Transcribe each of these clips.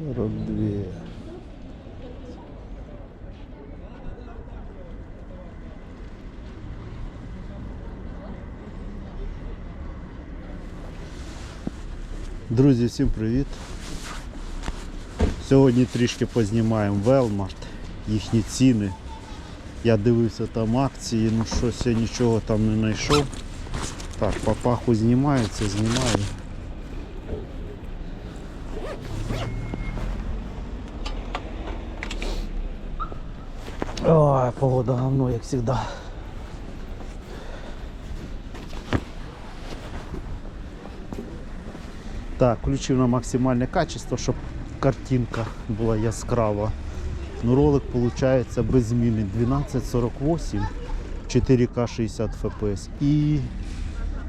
42. Друзі, всім привіт! Сьогодні трішки познімаємо Велмарт, їхні ціни. Я дивився там акції, ну щось я нічого там не знайшов. Так, папаху знімаю, це знімаю. Ой, погода говно, як завжди. Так, включив на максимальне качество, щоб картинка була яскрава. Ну, ролик виходить без зміни 1248, 4К 60 FPS і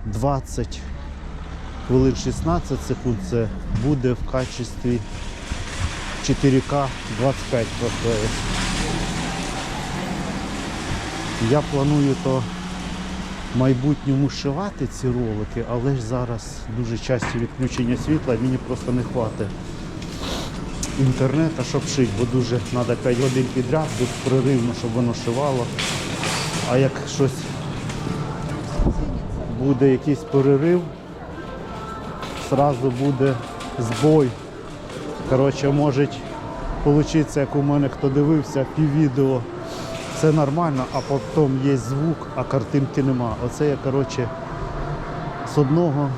20 хвилин 16 секунд це буде в качестві 4К 25 FPS. Я планую то в майбутньому шивати ці ролики, але ж зараз дуже часті відключення світла, мені просто не хватить інтернету, щоб шити, бо дуже треба 5 годин підряд, безперервно, щоб воно шивало. А як щось буде якийсь перерив, зразу буде збой. Коротше, може вийти, як у мене хто дивився, піввідео. Це нормально, а потім є звук, а картинки нема. Оце я коротше, з одного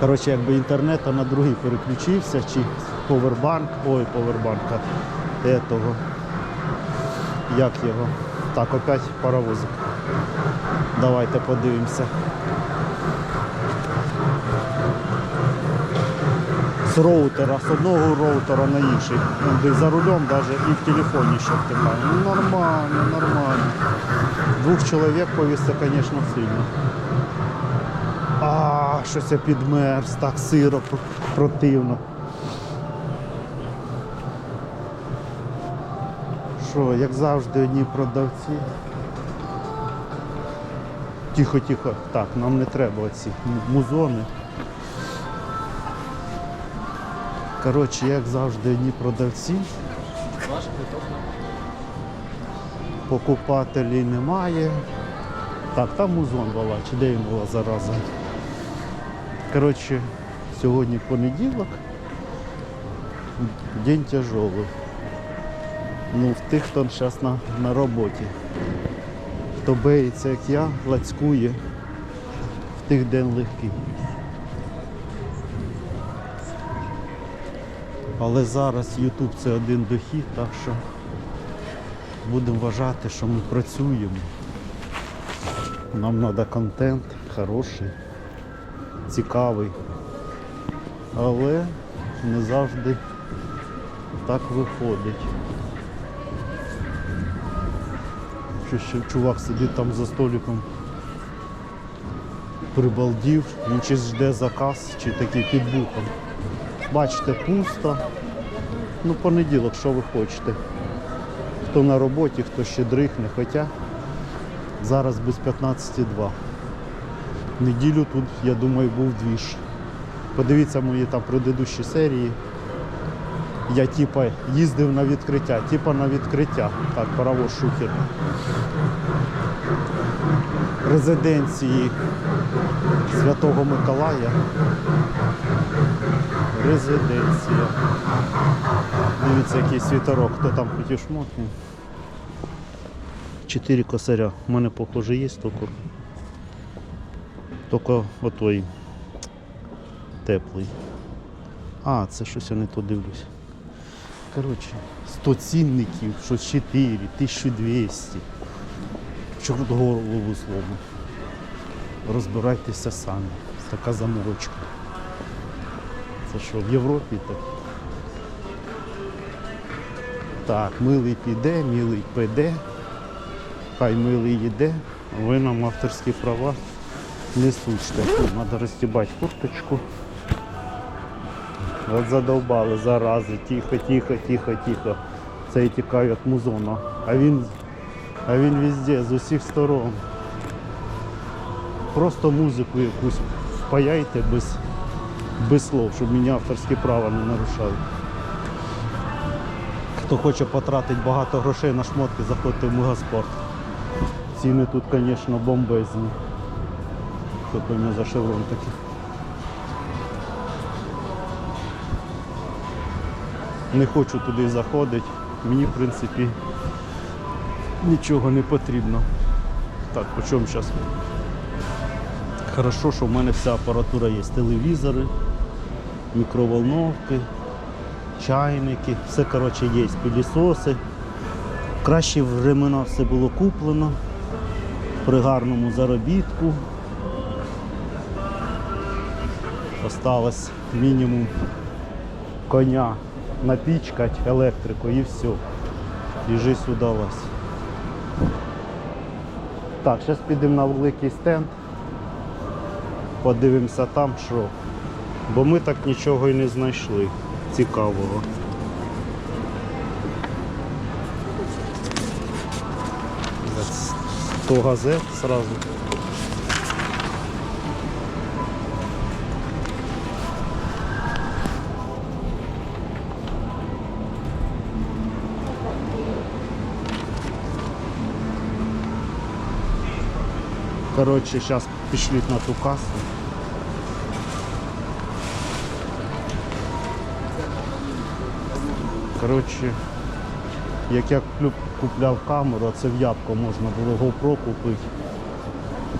коротше, якби інтернету на другий переключився, чи повербанк, ой, повербанка этого. Як його? Так, опять паровозик. Давайте подивимося. З роутера, з одного роутера на інший. Ну, де за рулем навіть і в телефоні ще втикає. Ну нормально, нормально. Двох чоловік повісти, звісно, сильно. А, щось я підмерз, так сиро противно. Що, як завжди, одні продавці. Тихо, тихо. Так, нам не треба оці музони. Коротше, як завжди, одні продавці. Покупателів немає. Так, там музон була, чи де він була зараза. Коротше, сьогодні понеділок. День тяжелий. Ну, в тих, хто зараз на, на роботі. Хто беється, як я, лацькує, в тих день легкий. Але зараз YouTube це один дохід, так що будемо вважати, що ми працюємо. Нам треба контент хороший, цікавий. Але не завжди так виходить. Що ще чувак сидить там за столиком, прибалдів, він чи жде заказ, чи такий під бухом. Бачите, пусто. Ну, понеділок, що ви хочете. Хто на роботі, хто ще дрихне, хоча зараз без 15,2. Неділю тут, я думаю, був двіж. Подивіться мої там предыдущі серії. Я типа їздив на відкриття, типа на відкриття. Так, паровоз шухер. Резиденції Святого Миколая. Резиденція. Дивіться, який світорок, хто там хотів шмотки. Чотири косаря. У мене похоже є тільки. Тільки отой теплий. А, це щось я не то дивлюсь. Коротше, 100 цінників, щось 4, 1200. Чорт голову словно. Розбирайтеся самі. Така заморочка. Що, в Європі так? Так, милий піде, милий піде, хай милий йде, ви нам авторські права не сучте. Треба розтібати курточку. От задовбали зарази, тихо, тихо, тихо, тихо. Це і тікає від музона. А він, а він везде, з усіх сторон. Просто музику якусь впаяйте без без слов, щоб мені авторські права не нарушали. Хто хоче потратити багато грошей на шмотки, заходьте в Мегаспорт. Ціни тут, звісно, бомбезні. Хто пойме за шеврон такий. Не хочу туди заходити. Мені, в принципі, нічого не потрібно. Так, по чому зараз? Хорошо, що в мене вся апаратура є. Телевізори, мікроволновки, чайники, все коротше є, пилісоси. В кращі времена все було куплено при гарному заробітку. Осталось мінімум коня напічкать електрику і все. І жизнь удалась. Так, зараз підемо на великий стенд. Подивимося там, що. Бо ми так нічого і не знайшли цікавого. 100 газет сразу. Коротше, зараз пішлють на ту касу. Коротше, як я купляв камеру, а це в Ябко можна було GoPro купити.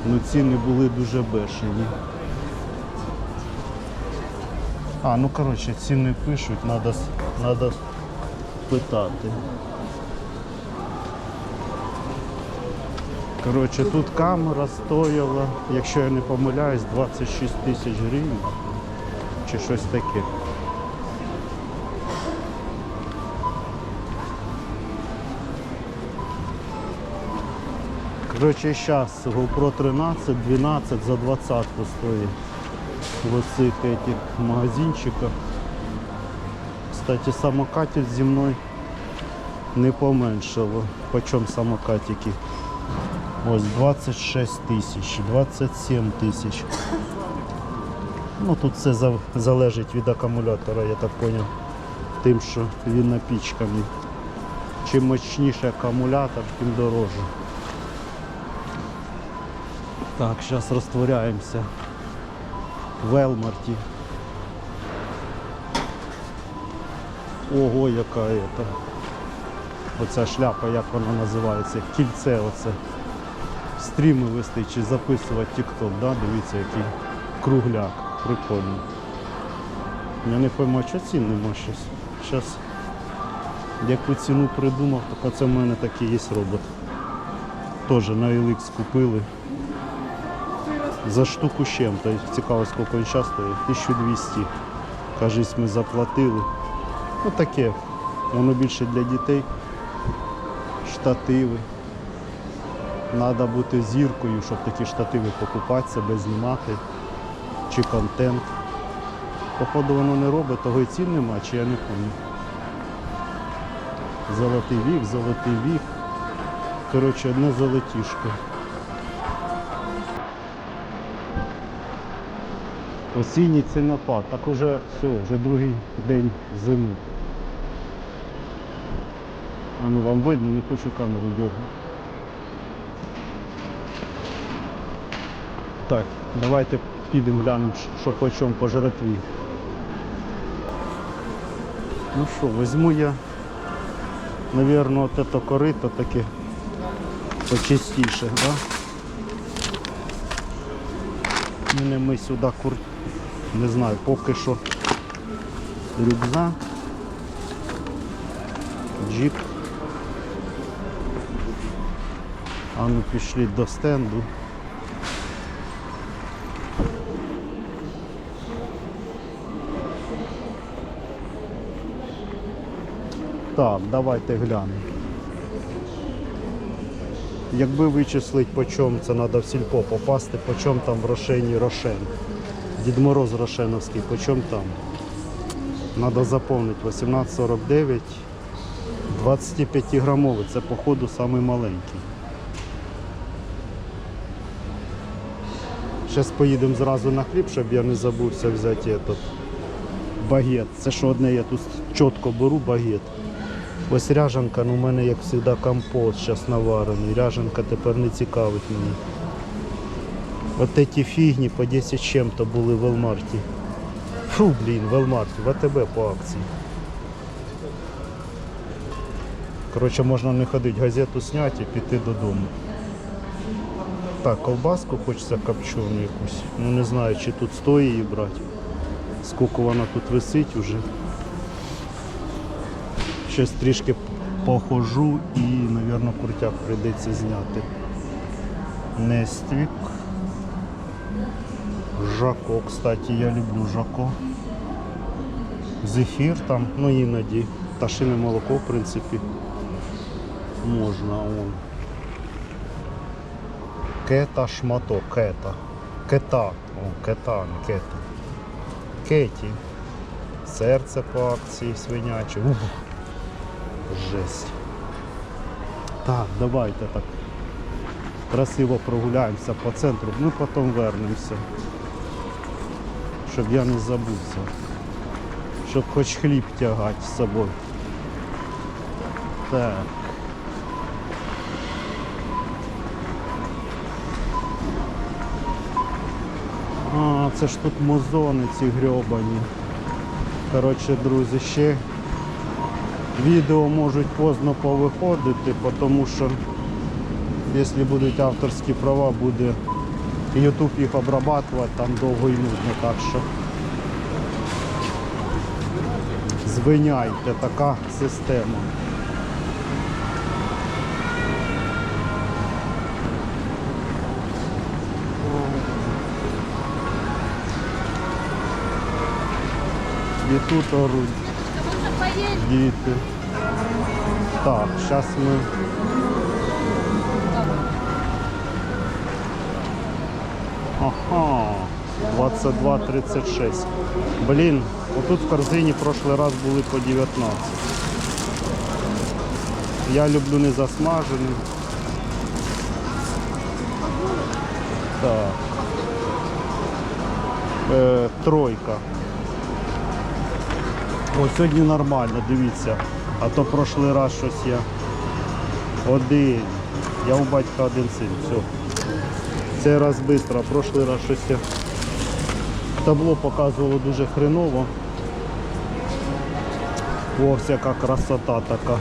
Ну ціни були дуже бешені. А, ну коротше, ціни пишуть, треба надо питати. Коротше, тут камера стояла, якщо я не помиляюсь, 26 тисяч гривень чи щось таке. Коротше, зараз GoPro 13, 12 за 20 стоїть в оцих этих магазинчиках. Кстати, самокатів зі мною не поменшало. Почем самокатики? Ось 26 тисяч, 27 тисяч. Ну тут все залежить від акумулятора, я так зрозумів. Тим, що він напічканий. Чим мощніший акумулятор, тим дороже. Так, зараз розтворяємося в Елмарті. Ого, яка это. Оця шляпа, як вона називається, кільце оце. Стріми вести чи записувати TikTok, да? дивіться який кругляк, прикольний. Я не пойму, що цін нема щось. Зараз яку ціну придумав, так оце в мене такий є робот. Теж на LX купили. За штуку з чим-то. Цікаво, скільки він зараз стоїть. 1200. Кажись, ми заплатили. Ну таке. Воно більше для дітей. Штативи. Треба бути зіркою, щоб такі штативи покупати, себе знімати. Чи контент. Походу воно не робить, того і цін нема, чи я не пам'ятаю. Золотий вік, золотий вік. Коротше, одне золотішко. Осінній цінопад. Так уже все, вже другий день зими. А ну вам видно, не хочу камеру дергати. Так, давайте підемо глянемо, що по чому по жратві. Ну що, візьму я, напевно, от это корито таке почистіше, да? Мене ми сюди кур... Не знаю, поки що рюкзак, джіп. А ну пішли до стенду. Так, давайте глянемо. Якби вичислити по чому це треба в сільпо попасти, по чому там в Рошені Рошен. Дід Мороз Рошеновський, по чому там? Треба заповнити 1849, 25 грамовий, це походу самий маленький. Зараз поїдемо зразу на хліб, щоб я не забувся взяти этот багет. Це що одне я тут чітко беру багет. Ось ряжанка, ну у мене як завжди компот зараз наварений. Ряжанка тепер не цікавить мені. От ці фігні по 10 чим-то були в Велмарті. Фу, блін, в Велмарті, в АТБ по акції. Коротше, можна не ходити, газету зняти і піти додому. Так, колбаску хочеться копчену якусь. Ну не знаю, чи тут стоїть її брати. Скільки вона тут висить уже. Щось трішки похожу і, мабуть, куртяк прийдеться зняти. Нествік. Жако, кстати, я люблю жако. Зефір там, ну іноді. Пташине молоко, в принципі, можна. Он. Кета шматок, кета. Кета. О, кета, не кета. Кеті. Серце по акції свиняче. Ух. Жесть. Так, давайте так. Красиво прогуляємося по центру, ми потім вернемося. Щоб я не забувся. Щоб хоч хліб тягати з собою. Так. А, це ж тут музони ці грьобані. Коротше, друзі, ще відео можуть поздно повиходити, тому що якщо будуть авторські права, буде YouTube їх обрабатувати там довго і нудно. Так що звиняйте, така система. І тут оруть діти. Так, зараз ми. Ага, 22.36. Блін, отут в корзині прошлий раз були по 19. Я люблю не засмажені. Так. Е, тройка. О, сьогодні нормально, дивіться. А то прошлий раз щось я один. Я у батька один син. Все. Цей раз швидко, прошлий раз щось табло показувало дуже хреново. О, всяка красота така.